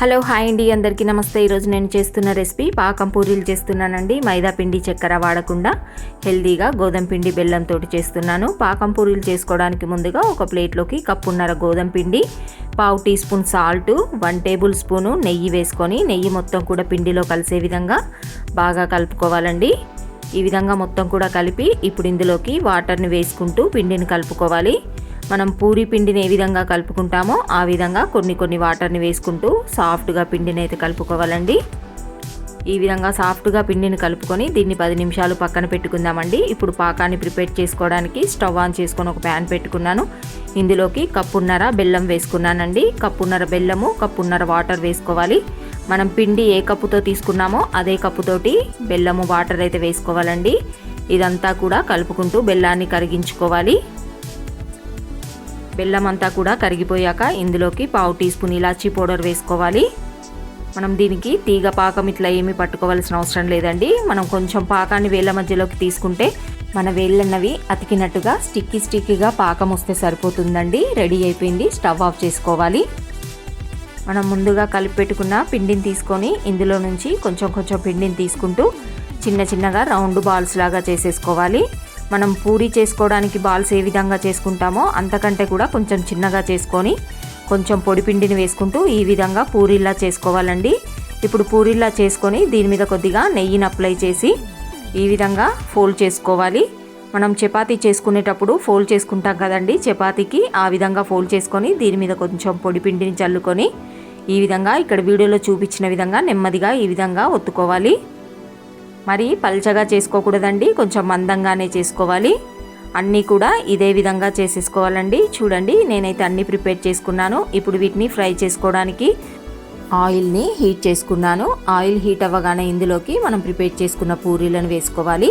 Hello hi అండి. అందరికీ నమస్తే. ఈరోజు నేను చేస్తున్న రెసిపీ పాకం పూరీలు చేస్తున్నానండి. మైదా పిండి చక్కెర వాడకుండా హెల్దీగా గోధుమ పిండి బెల్లంతో చేస్తున్నాను. పాకం పూరీలు చేసుకోవడానికి ముందుగా ఒక ప్లేట్లోకి కప్పున్నర గోధుమ పిండి పావు tea spoon salt one table spoon నెయ్యి వేసుకొని నెయ్యి మొత్తం కూడా పిండిలో కలిసే విధంగా బాగా కలుపుకోవాలండి. ఈ విధంగా మొత్తం కూడా కలిపి ఇప్పుడు ఇందులోకి వాటర్ని వేసుకుంటూ పిండిని కలుపుకోవాలి. మనం పూరి పిండిని ఏ విధంగా కలుపుకుంటామో ఆ విధంగా కొన్ని కొన్ని వాటర్ని వేసుకుంటూ సాఫ్ట్గా పిండిని అయితే కలుపుకోవాలండి. ఈ విధంగా సాఫ్ట్గా పిండిని కలుపుకొని దీన్ని పది నిమిషాలు పక్కన పెట్టుకుందామండి. ఇప్పుడు పాకాన్ని ప్రిపేర్ చేసుకోవడానికి స్టవ్ ఆన్ చేసుకొని ఒక ప్యాన్ పెట్టుకున్నాను. ఇందులోకి కప్పున్నర బెల్లం వేసుకున్నానండి. కప్పున్నర బెల్లము కప్పున్నర వాటర్ వేసుకోవాలి. మనం పిండి ఏ కప్పుతో తీసుకున్నామో అదే కప్పుతోటి బెల్లము వాటర్ అయితే వేసుకోవాలండి. ఇదంతా కూడా కలుపుకుంటూ బెల్లాన్ని కరిగించుకోవాలి. బెల్లం అంతా కూడా కరిగిపోయాక ఇందులోకి పావు టీ స్పూన్ ఇలాచీ పౌడర్ వేసుకోవాలి. మనం దీనికి తీగ పాకం ఇట్లా ఏమీ పట్టుకోవాల్సిన అవసరం లేదండి. మనం కొంచెం పాకాన్ని వేళ్ళ మధ్యలోకి తీసుకుంటే మన వేళ్ళన్నవి అతికినట్టుగా స్టిక్కీ స్టిక్కీగా పాకం వస్తే సరిపోతుందండి. రెడీ అయిపోయింది. స్టవ్ ఆఫ్ చేసుకోవాలి. మనం ముందుగా కలిపి పెట్టుకున్న పిండిని తీసుకొని ఇందులో నుంచి కొంచెం కొంచెం పిండిని తీసుకుంటూ చిన్న చిన్నగా రౌండ్ బాల్స్ లాగా చేసేసుకోవాలి. మనం పూరి చేసుకోవడానికి బాల్స్ ఏ విధంగా చేసుకుంటామో అంతకంటే కూడా కొంచెం చిన్నగా చేసుకొని కొంచెం పొడి పిండిని వేసుకుంటూ ఈ విధంగా పూరీలా చేసుకోవాలండి. ఇప్పుడు పూరీలా చేసుకొని దీని మీద కొద్దిగా నెయ్యిని అప్లై చేసి ఈ విధంగా ఫోల్డ్ చేసుకోవాలి. మనం చపాతీ చేసుకునేటప్పుడు ఫోల్డ్ చేసుకుంటాం కదండి చపాతీకి ఆ విధంగా ఫోల్డ్ చేసుకొని దీని మీద కొంచెం పొడి పిండిని చల్లుకొని ఈ విధంగా ఇక్కడ వీడియోలో చూపించిన విధంగా నెమ్మదిగా ఈ విధంగా ఒత్తుకోవాలి. మరి పల్చగా చేసుకోకూడదండి కొంచెం మందంగానే చేసుకోవాలి. అన్నీ కూడా ఇదే విధంగా చేసేసుకోవాలండి. చూడండి నేనైతే అన్నీ ప్రిపేర్ చేసుకున్నాను. ఇప్పుడు వీటిని ఫ్రై చేసుకోవడానికి ఆయిల్ని హీట్ చేసుకున్నాను. ఆయిల్ హీట్ అవ్వగానే ఇందులోకి మనం ప్రిపేర్ చేసుకున్న పూరీలను వేసుకోవాలి.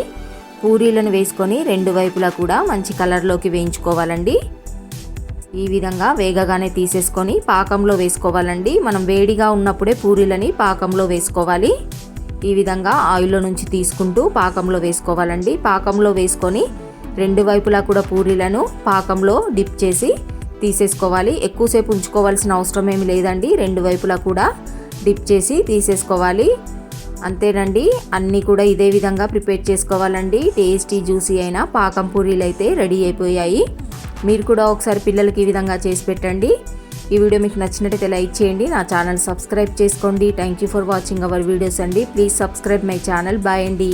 పూరీలను వేసుకొని రెండు వైపులా కూడా మంచి కలర్లోకి వేయించుకోవాలండి. ఈ విధంగా వేగగానే తీసేసుకొని పాకంలో వేసుకోవాలండి. మనం వేడిగా ఉన్నప్పుడే పూరీలని పాకంలో వేసుకోవాలి. ఈ విధంగా ఆయిల్లో నుంచి తీసుకుంటూ పాకంలో వేసుకోవాలండి. పాకంలో వేసుకొని రెండు వైపులా కూడా పూరీలను పాకంలో డిప్ చేసి తీసేసుకోవాలి. ఎక్కువసేపు ఉంచుకోవాల్సిన అవసరం ఏమి లేదండి. రెండు వైపులా కూడా డిప్ చేసి తీసేసుకోవాలి. అంతేనండి. అన్నీ కూడా ఇదే విధంగా ప్రిపేర్ చేసుకోవాలండి. టేస్టీ జ్యూసీ అయిన పాకం పూరీలు అయితే రెడీ అయిపోయాయి. మీరు కూడా ఒకసారి పిల్లలకి ఈ విధంగా చేసి పెట్టండి. ఈ వీడియో మీకు నచ్చినట్టయితే లైక్ చేయండి నా ఛానల్ సబ్స్క్రైబ్ చేసుకోండి. Thank you for watching our videos అండి. Please subscribe my channel bye అండి.